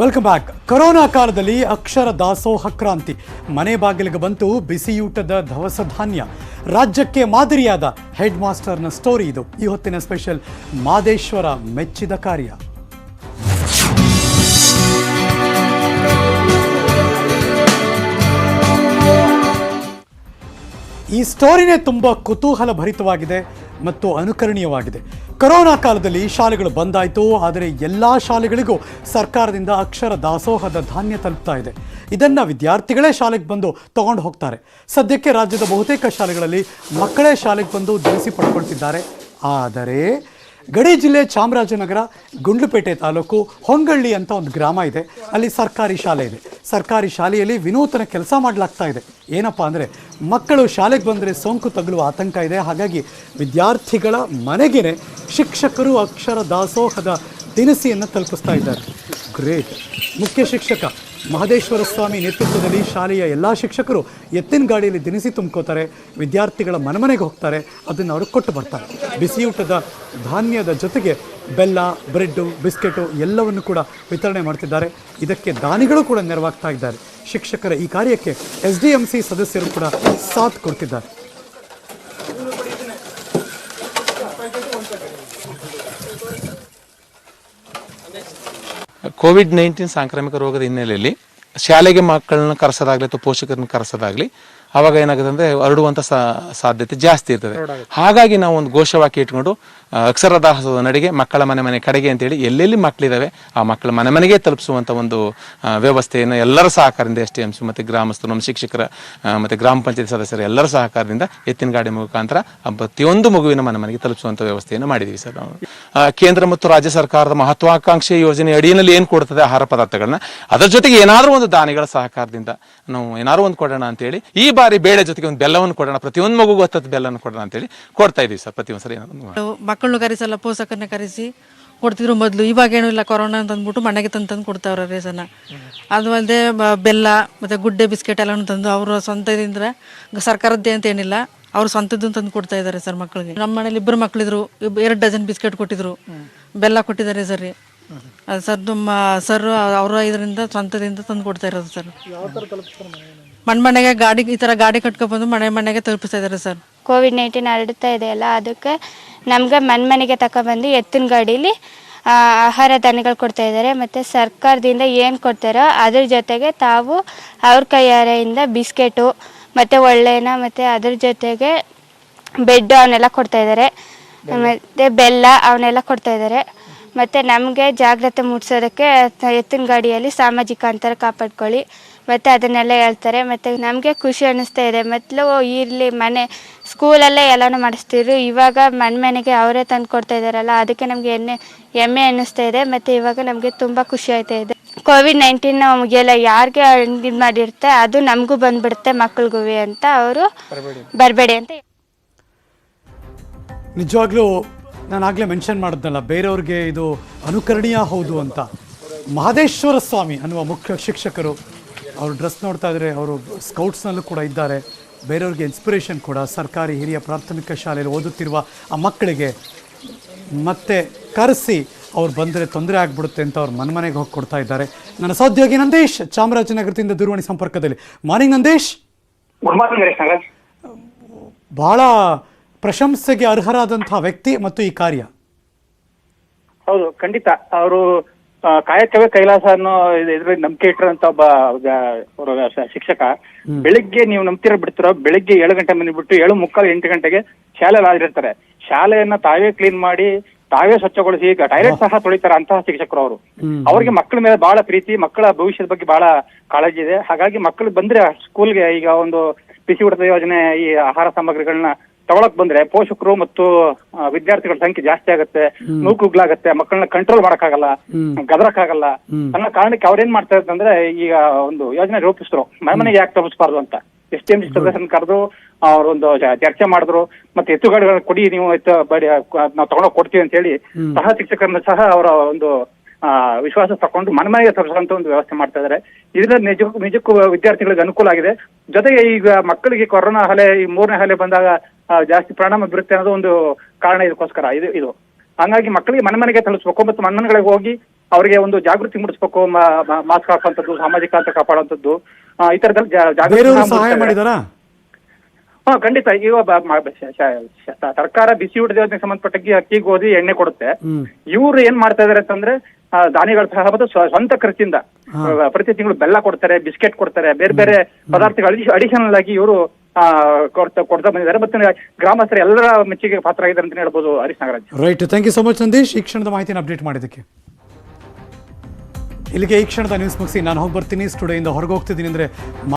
Welcome back corona ಕಾಲದಲ್ಲಿ ಅಕ್ಷರ ದಾಸೋಹ ಕ್ರಾಂತಿ. ಮನೆ ಬಾಗಿಲಿಗೆ ಬಂತು ಬಿಸಿಯೂಟದ ಧವಸ ಧಾನ್ಯ. ರಾಜ್ಯಕ್ಕೆ ಮಾದರಿಯಾದ ಹೆಡ್ ಮಾಸ್ಟರ್ನ ಸ್ಟೋರಿ ಇದು. ಈ ಹೊತ್ತಿನ ಸ್ಪೆಷಲ್ ಮಾದೇಶ್ವರ ಮೆಚ್ಚಿದ ಕಾರ್ಯ. ಈ ಸ್ಟೋರಿನೇ ತುಂಬ ಕುತೂಹಲ ಭರಿತವಾಗಿದೆ ಮತ್ತು ಅನುಕರಣೀಯವಾಗಿದೆ. ಕೊರೋನಾ ಕಾಲದಲ್ಲಿ ಶಾಲೆಗಳು ಬಂದಾಯಿತು, ಆದರೆ ಎಲ್ಲ ಶಾಲೆಗಳಿಗೂ ಸರ್ಕಾರದಿಂದ ಅಕ್ಷರ ದಾಸೋಹದ ಧಾನ್ಯ ತಲುಪ್ತಾ ಇದೆ. ಇದನ್ನು ವಿದ್ಯಾರ್ಥಿಗಳೇ ಶಾಲೆಗೆ ಬಂದು ತಗೊಂಡು ಹೋಗ್ತಾರೆ. ಸದ್ಯಕ್ಕೆ ರಾಜ್ಯದ ಬಹುತೇಕ ಶಾಲೆಗಳಲ್ಲಿ ಮಕ್ಕಳೇ ಶಾಲೆಗೆ ಬಂದು ದಿನಸಿ ಪಡ್ಕೊಳ್ತಿದ್ದಾರೆ. ಆದರೆ ಗಡಿ ಜಿಲ್ಲೆ ಚಾಮರಾಜನಗರ, ಗುಂಡ್ಲುಪೇಟೆ ತಾಲೂಕು ಹೊಂಗಳ್ಳಿ ಅಂತ ಒಂದು ಗ್ರಾಮ ಇದೆ. ಅಲ್ಲಿ ಸರ್ಕಾರಿ ಶಾಲೆ ಇದೆ. ಸರ್ಕಾರಿ ಶಾಲೆಯಲ್ಲಿ ವಿನೂತನ ಕೆಲಸ ಮಾಡಲಾಗ್ತಾ ಇದೆ. ಏನಪ್ಪ ಅಂದರೆ, ಮಕ್ಕಳು ಶಾಲೆಗೆ ಬಂದರೆ ಸೋಂಕು ತಗುಲುವ ಆತಂಕ ಇದೆ. ಹಾಗಾಗಿ ವಿದ್ಯಾರ್ಥಿಗಳ ಮನೆಗೆ ಶಿಕ್ಷಕರು ಅಕ್ಷರ ದಾಸೋಹದ ದಿನಸಿಯನ್ನು ತಲುಪಿಸ್ತಾ ಇದ್ದಾರೆ. ಗ್ರೇಟ್ ಮುಖ್ಯ ಶಿಕ್ಷಕ ಮಹದೇಶ್ವರ ಸ್ವಾಮಿ ನೇತೃತ್ವದಲ್ಲಿ ಶಾಲೆಯ ಎಲ್ಲ ಶಿಕ್ಷಕರು ಎತ್ತಿನ ಗಾಡಿಯಲ್ಲಿ ದಿನಸಿ ತುಂಬ್ಕೋತಾರೆ. ವಿದ್ಯಾರ್ಥಿಗಳ ಮನಮನೆಗೆ ಹೋಗ್ತಾರೆ. ಅದನ್ನು ಅವರು ಕೊಟ್ಟು ಬರ್ತಾರೆ. ಬಿಸಿಯೂಟದ ಧಾನ್ಯದ ಜೊತೆಗೆ ಬೆಲ್ಲ, ಬ್ರೆಡ್ಡು, ಬಿಸ್ಕೆಟು ಎಲ್ಲವನ್ನು ಕೂಡ ವಿತರಣೆ ಮಾಡ್ತಿದ್ದಾರೆ. ಇದಕ್ಕೆ ದಾನಿಗಳು ಕೂಡ ನೆರವಾಗ್ತಾ ಇದ್ದಾರೆ. ಶಿಕ್ಷಕರ ಈ ಕಾರ್ಯಕ್ಕೆ ಎಸ್ ಡಿ ಎಂ ಸಿ ಸದಸ್ಯರು ಕೂಡ ಸಾಥ್ ಕೊಡ್ತಿದ್ದಾರೆ. ಕೋವಿಡ್ ನೈನ್ಟೀನ್ ಸಾಂಕ್ರಾಮಿಕ ರೋಗದ ಹಿನ್ನೆಲೆಯಲ್ಲಿ ಶಾಲೆಗೆ ಮಕ್ಕಳನ್ನ ಕರೆಸೋದಾಗ್ಲಿ ಅಥವಾ ಪೋಷಕರನ್ನ ಕರೆಸೋದಾಗ್ಲಿ ಅವಾಗ ಏನಾಗುತ್ತೆ ಅಂದ್ರೆ ಹರಡುವಂತ ಸಾ- ಸಾಧ್ಯತೆ ಜಾಸ್ತಿ ಇರ್ತದೆ. ಹಾಗಾಗಿ ನಾವು ಒಂದು ಘೋಷವಾಕ್ಯ ಇಟ್ಕೊಂಡು ಅಕ್ಷರ ದಾಸೋಹದ ನಡೆಗೆ ಮಕ್ಕಳ ಮನೆ ಮನೆ ಕಡೆಗೆ ಅಂತೇಳಿ ಎಲ್ಲೆಲ್ಲಿ ಮಕ್ಕಳಿದಾವೆ ಆ ಮಕ್ಕಳ ಮನೆ ಮನೆಗೆ ತಲುಪಿಸುವಂತ ಒಂದು ವ್ಯವಸ್ಥೆಯನ್ನು ಎಲ್ಲರ ಸಹಕಾರದಿಂದ ಎಸ್ ಟಿ ಎಂ ಸಿ ಮತ್ತೆ ಗ್ರಾಮಸ್ಥರು ನಮ್ಮ ಶಿಕ್ಷಕರ ಮತ್ತು ಗ್ರಾಮ ಪಂಚಾಯತ್ ಸದಸ್ಯರ ಎಲ್ಲರ ಸಹಕಾರದಿಂದ ಎತ್ತಿನ ಗಾಡಿ ಮುಖಾಂತರ ಪ್ರತಿಯೊಂದು ಮಗುವಿನ ಮನೆ ಮನೆಗೆ ತಲುಪಿಸುವಂತ ವ್ಯವಸ್ಥೆಯನ್ನು ಮಾಡಿದೀವಿ ಸರ್ ನಾವು. ಕೇಂದ್ರ ಮತ್ತು ರಾಜ್ಯ ಸರ್ಕಾರದ ಮಹತ್ವಾಕಾಂಕ್ಷೆ ಯೋಜನೆ ಅಡಿಯಲ್ಲಿ ಏನ್ ಕೊಡ್ತದೆ ಆಹಾರ ಪದಾರ್ಥಗಳನ್ನ ಅದರ ಜೊತೆಗೆ ಏನಾದರೂ ಒಂದು ದಾನಿಗಳ ಸಹಕಾರದಿಂದ ನಾವು ಏನಾರು ಒಂದು ಕೊಡೋಣ ಅಂತೇಳಿ, ಈ ಬಾರಿ ಬೇಳೆ ಜೊತೆಗೆ ಒಂದು ಬೆಲ್ಲವನ್ನು ಕೊಡೋಣ, ಪ್ರತಿಯೊಂದು ಮಗುಗೂ ಹತ್ತತ್ತು ಬೆಲ್ಲವನ್ನು ಕೊಡೋಣ ಅಂತೇಳಿ ಕೊಡ್ತಾ ಇದೀವಿ ಸರ್, ಪ್ರತಿ ಸರಿ ಏನಾದ್ರು ಒಂದು ಮಾಡಿ. ಮಕ್ಕಳನ್ನು ಕರೆಸಲ್ಲ, ಪೋಷಕರನ್ನ ಕರೆಸಿ. ಕೊಡ್ತಿದ್ರು ಮೊದಲು, ಇವಾಗ ಏನೂ ಇಲ್ಲ, ಕೊರೋನಾ ಅಂತ ಅಂದ್ಬಿಟ್ಟು ಮನೆಗೆ ತಂದು ತಂದು ಕೊಡ್ತಾವ್ರೆ ರೇಸನ್ನ ಅದು ಅಲ್ಲದೆ ಬೆಲ್ಲ, ಮತ್ತು ಗುಡ್ಡೆ ಬಿಸ್ಕೆಟ್ ಎಲ್ಲನೂ ತಂದು ಅವರು ಸ್ವಂತದಿಂದ ಸರ್ಕಾರದ್ದೇ ಅಂತ ಏನಿಲ್ಲ, ಅವ್ರ ಸ್ವಂತದ್ದು ತಂದು ಕೊಡ್ತಾ ಇದ್ದಾರೆ ಸರ್ ಮಕ್ಕಳಿಗೆ. ನಮ್ಮ ಮನೇಲಿ ಇಬ್ಬರು ಮಕ್ಕಳಿದ್ರು ಎರಡು ಡಜನ್ ಬಿಸ್ಕೆಟ್ ಕೊಟ್ಟಿದ್ರು. ಬೆಲ್ಲ ಕೊಟ್ಟಿದ್ದಾರೆ ಸರ್. ಅದು ಸರ್ ನಮ್ಮ ಸರ್ ಅವರ ಇದರಿಂದ ಸ್ವಂತದಿಂದ ತಂದು ಕೊಡ್ತಾ ಇರೋದು ಸರ್. ಮಣ್ಣು ಮನೆಗೆ? ಗಾಡಿ ಈ ಥರ ಗಾಡಿ ಕಟ್ಕೊಬಂದು ಮನೆ ಮನೆಗೆ ತಲುಪಿಸ್ತಾ ಇದ್ದಾರೆ ಸರ್. ಕೋವಿಡ್ ನೈನ್ಟೀನ್ ಹರಡ್ತಾ ಇದೆಯಲ್ಲ ಅದಕ್ಕೆ ನಮ್ಗೆ ಮನೆ ಮನೆಗೆ ತಗೊಬಂದು ಎತ್ತಿನ ಗಾಡೀಲಿ ಆ, ಆಹಾರ ಧಾನ್ಯಗಳು ಕೊಡ್ತಾ ಇದ್ದಾರೆ. ಮತ್ತು ಸರ್ಕಾರದಿಂದ ಏನು ಕೊಡ್ತಾರೋ ಅದ್ರ ಜೊತೆಗೆ ತಾವು ಅವ್ರ ಕೈಯಾರೆಯಿಂದ ಬಿಸ್ಕೆಟು ಮತ್ತು ಒಳ್ಳೆನ ಮತ್ತು ಅದ್ರ ಜೊತೆಗೆ ಬೆಡ್ ಅವನ್ನೆಲ್ಲ ಕೊಡ್ತಾ ಇದ್ದಾರೆ. ಮತ್ತು ಬೆಲ್ಲ ಅವನ್ನೆಲ್ಲ ಕೊಡ್ತಾ ಇದ್ದಾರೆ. ಮತ್ತು ನಮಗೆ ಜಾಗ್ರತೆ ಮೂಡಿಸೋದಕ್ಕೆ ಎತ್ತಿನ ಗಾಡಿಯಲ್ಲಿ ಸಾಮಾಜಿಕ ಅಂತರ ಕಾಪಾಡ್ಕೊಳ್ಳಿ. ಮತ್ತು ಅದನ್ನೆಲ್ಲ ಹೇಳ್ತಾರೆ. ಮತ್ತು ನಮಗೆ ಖುಷಿ ಅನ್ನಿಸ್ತಾ ಇದೆ. ಮೊದಲು ಇರಲಿ ಮನೆ ಸ್ಕೂಲಲ್ಲೇ ಎಲ್ಲನೂ ಮಾಡಿಸ್ತಿದ್ರು. ಇವಾಗ ಮನೆ ಮನೆಗೆ ಅವರೇ ತಂದು ಕೊಡ್ತಾ ಇದ್ದಾರಲ್ಲ ಅದಕ್ಕೆ ನಮಗೆ ಎಣ್ಣೆ ಹೆಮ್ಮೆ ಅನ್ನಿಸ್ತಾ ಇದೆ. ಮತ್ತು ಇವಾಗ ನಮಗೆ ತುಂಬ ಖುಷಿ ಆಯ್ತಾ ಇದೆ. ಕೋವಿಡ್ ನೈನ್ಟೀನ್ ಮುಗಿಯಲ್ಲ ಯಾರಿಗೆ ಇದು ಮಾಡಿರುತ್ತೆ ಅದು ನಮಗೂ ಬಂದ್ಬಿಡುತ್ತೆ ಮಕ್ಳಿಗೂ ಅಂತ ಅವರು ಬರಬೇಡಿ ಅಂತ ನಿಜವಾಗ್ಲೂ ನಾನು ಆಗಲೇ ಮೆನ್ಷನ್ ಮಾಡಿದ್ನಲ್ಲ ಬೇರೆಯವ್ರಿಗೆ ಇದು ಅನುಕರಣೀಯ ಹೌದು ಅಂತ. ಮಹದೇಶ್ವರ ಸ್ವಾಮಿ ಅನ್ನುವ ಮುಖ್ಯ ಶಿಕ್ಷಕರು ಅವರು ಡ್ರೆಸ್ ನೋಡ್ತಾ ಇದ್ರೆ ಅವರು ಸ್ಕೌಟ್ಸ್ನಲ್ಲೂ ಕೂಡ ಇದ್ದಾರೆ. ಬೇರೆಯವ್ರಿಗೆ ಇನ್ಸ್ಪಿರೇಷನ್ ಕೂಡ ಸರ್ಕಾರಿ ಹಿರಿಯ ಪ್ರಾಥಮಿಕ ಶಾಲೆಯಲ್ಲಿ ಓದುತ್ತಿರುವ ಆ ಮಕ್ಕಳಿಗೆ ಮತ್ತೆ ಕರೆಸಿ ಅವ್ರು ಬಂದರೆ ತೊಂದರೆ ಆಗಿಬಿಡುತ್ತೆ ಅಂತ ಅವ್ರು ಮನೆ ಮನೆಗೆ ಹೋಗಿ ಕೊಡ್ತಾ ಇದ್ದಾರೆ. ನನ್ನ ಸಹೋದ್ಯೋಗಿ ನಂದೇಶ್ ಚಾಮರಾಜನಗರದಿಂದ ದೂರವಾಣಿ ಸಂಪರ್ಕದಲ್ಲಿ. ಮಾರ್ನಿಂಗ್ ನಂದೇಶ್. ಗುಡ್ ಮಾರ್ನಿಂಗ್ ಬಹಳ ಪ್ರಶಂಸೆಗೆ ಅರ್ಹರಾದಂತಹ ವ್ಯಕ್ತಿ ಮತ್ತು ಈ ಕಾರ್ಯ. ಹೌದು ಖಂಡಿತ. ಅವರು ಕಾಯಕವೇ ಕೈಲಾಸ ಅನ್ನೋ ಇದ್ರಲ್ಲಿ ನಂಬಿಕೆ ಇಟ್ಟಿರೋಂತ ಒಬ್ಬ ಶಿಕ್ಷಕ. ಬೆಳಿಗ್ಗೆ ನೀವು ನಂಬ್ತಿರೋ ಬಿಡ್ತಿರೋ ಬೆಳಿಗ್ಗೆ ಏಳು ಗಂಟೆ ಮನೆ ಬಿಟ್ಟು ಏಳು ಮುಕ್ಕಾಲು ಎಂಟು ಗಂಟೆಗೆ ಶಾಲೆ ಹಾಜರಿರ್ತಾರೆ ಶಾಲೆಯನ್ನ ತಾವೇ ಕ್ಲೀನ್ ಮಾಡಿ ತಾವೇ ಸ್ವಚ್ಛಗೊಳಿಸಿ ಟಾಯ್ಲೆಟ್ ಸಹ ತೊಳಿತಾರೆ ಅಂತಹ ಶಿಕ್ಷಕರು ಅವರು. ಅವರಿಗೆ ಮಕ್ಕಳ ಮೇಲೆ ಬಹಳ ಪ್ರೀತಿ ಮಕ್ಕಳ ಭವಿಷ್ಯದ ಬಗ್ಗೆ ಬಹಳ ಕಾಳಜಿ ಇದೆ. ಹಾಗಾಗಿ ಮಕ್ಕಳು ಬಂದ್ರೆ ಸ್ಕೂಲ್ಗೆ ಈಗ ಒಂದು ಬಿಸಿ ಊಟದ ಯೋಜನೆ ಈ ಆಹಾರ ಸಾಮಗ್ರಿಗಳನ್ನ ತಗೊಳಕ್ ಬಂದ್ರೆ ಪೋಷಕರು ಮತ್ತು ವಿದ್ಯಾರ್ಥಿಗಳ ಸಂಖ್ಯೆ ಜಾಸ್ತಿ ಆಗುತ್ತೆ ನೂಕುಗ್ಲಾಗತ್ತೆ ಮಕ್ಕಳನ್ನ ಕಂಟ್ರೋಲ್ ಮಾಡಕ್ಕಾಗಲ್ಲ ಗದರಕ್ಕಾಗಲ್ಲ. ಅನ್ನೋ ಕಾರಣಕ್ಕೆ ಅವ್ರೇನ್ ಮಾಡ್ತಾ ಅಂದ್ರೆ ಈಗ ಒಂದು ಯೋಜನೆ ರೂಪಿಸಿದ್ರು ಮನೆ ಮನೆಗೆ ಯಾಕೆ ತಲುಪಿಸಬಾರ್ದು ಅಂತ. ಎಸ್ ಟಿ ಎಂ ಸದಸ್ಯರನ್ನ ಕರೆದು ಅವ್ರೊಂದು ಚರ್ಚೆ ಮಾಡಿದ್ರು. ಮತ್ತೆ ಎತ್ತುಗಾಡಿಗಳನ್ನ ಕೊಡಿ ನೀವು ಬಡಿ ನಾವು ತಗೊಂಡೋಗಿ ಕೊಡ್ತೀವಿ ಅಂತ ಹೇಳಿ ಸಹ ಶಿಕ್ಷಕರನ್ನ ಸಹ ಅವರ ಒಂದು ಆ, ವಿಶ್ವಾಸ ತಕೊಂಡು ಮನೆ ಮನೆಗೆ ತರಿಸುವಂತ ಒಂದು ವ್ಯವಸ್ಥೆ ಮಾಡ್ತಾ ಇದ್ದಾರೆ. ಇದರಿಂದ ನಿಜ ನಿಜಕ್ಕೂ ವಿದ್ಯಾರ್ಥಿಗಳಿಗೆ ಅನುಕೂಲ ಆಗಿದೆ. ಜೊತೆಗೆ ಈಗ ಮಕ್ಕಳಿಗೆ ಕೊರೋನಾ ಹಲೆ ಈ ಮೂರನೇ ಹಲೆ ಬಂದಾಗ ಜಾಸ್ತಿ ಪರಿಣಾಮ ಬೀರುತ್ತೆ ಅನ್ನೋದು ಒಂದು ಕಾರಣ ಇದಕ್ಕೋಸ್ಕರ. ಇದು ಇದು. ಹಂಗಾಗಿ ಮಕ್ಕಳಿಗೆ ಮನೆ ಮನೆಗೆ ತಲುಪಿಸ್ಬೇಕು ಮತ್ತು ಮನೆ ಮನೆಗಳಿಗೆ ಹೋಗಿ ಅವರಿಗೆ ಒಂದು ಜಾಗೃತಿ ಮೂಡಿಸ್ಬೇಕು ಮಾಸ್ಕ್ ಹಾಕುವಂಥದ್ದು ಸಾಮಾಜಿಕ ಅಂತ ಕಾಪಾಡುವಂಥದ್ದು ಈ ತರದಲ್ಲಿ ಜಾಗೃತಿ ಹಾ ಖಂಡಿತ. ಈಗ ಸರ್ಕಾರ ಬಿಸಿ ಊಟದ ಯೋಜನೆಗೆ ಸಂಬಂಧಪಟ್ಟಾಗಿ ಅಕ್ಕಿ ಗೋಧಿ ಎಣ್ಣೆ ಕೊಡುತ್ತೆ. ಇವ್ರು ಏನ್ ಮಾಡ್ತಾ ಇದಾರೆ ಅಂತಂದ್ರೆ ದಾನಿಗಳು ಸಹ ಮತ್ತು ಸ್ವ- ಸ್ವಂತ ಖರ್ಚಿಂದ. ಪ್ರತಿ ತಿಂಗಳು ಬೆಲ್ಲ ಕೊಡ್ತಾರೆ ಬಿಸ್ಕೆಟ್ ಕೊಡ್ತಾರೆ ಬೇರೆ ಬೇರೆ ಪದಾರ್ಥಗಳು ಅಡಿಷನಲ್ ಆಗಿ ಇವರು ಕೊಡ್ತಾ ಕೊಡ್ತಾ ಬಂದಿದ್ದಾರೆ. ಮತ್ತೆ ಗ್ರಾಮಸ್ಥರ ಎಲ್ಲರ ಮೆಚ್ಚುಗೆ ಪಾತ್ರ ಆಗಿದ್ದಾರೆ ಅಂತ ಹೇಳ್ಬೋದು Harish Nagaraj. Right thank you so much Nandish ಈ ಕ್ಷಣದ ಮಾಹಿತಿನ ಅಪ್ಡೇಟ್ ಮಾಡಿದ್ದಕ್ಕೆ. ಇಲ್ಲಿಗೆ ಈ ಕ್ಷಣದ ನ್ಯೂಸ್ ಮುಗಿಸಿ ನಾನು ಹೋಗಿ ಬರ್ತೀನಿ. ಸ್ಟುಡಿಯೋಯಿಂದ ಹೊರಗೆ ಹೋಗ್ತಿದ್ದೀನಿ ಅಂದರೆ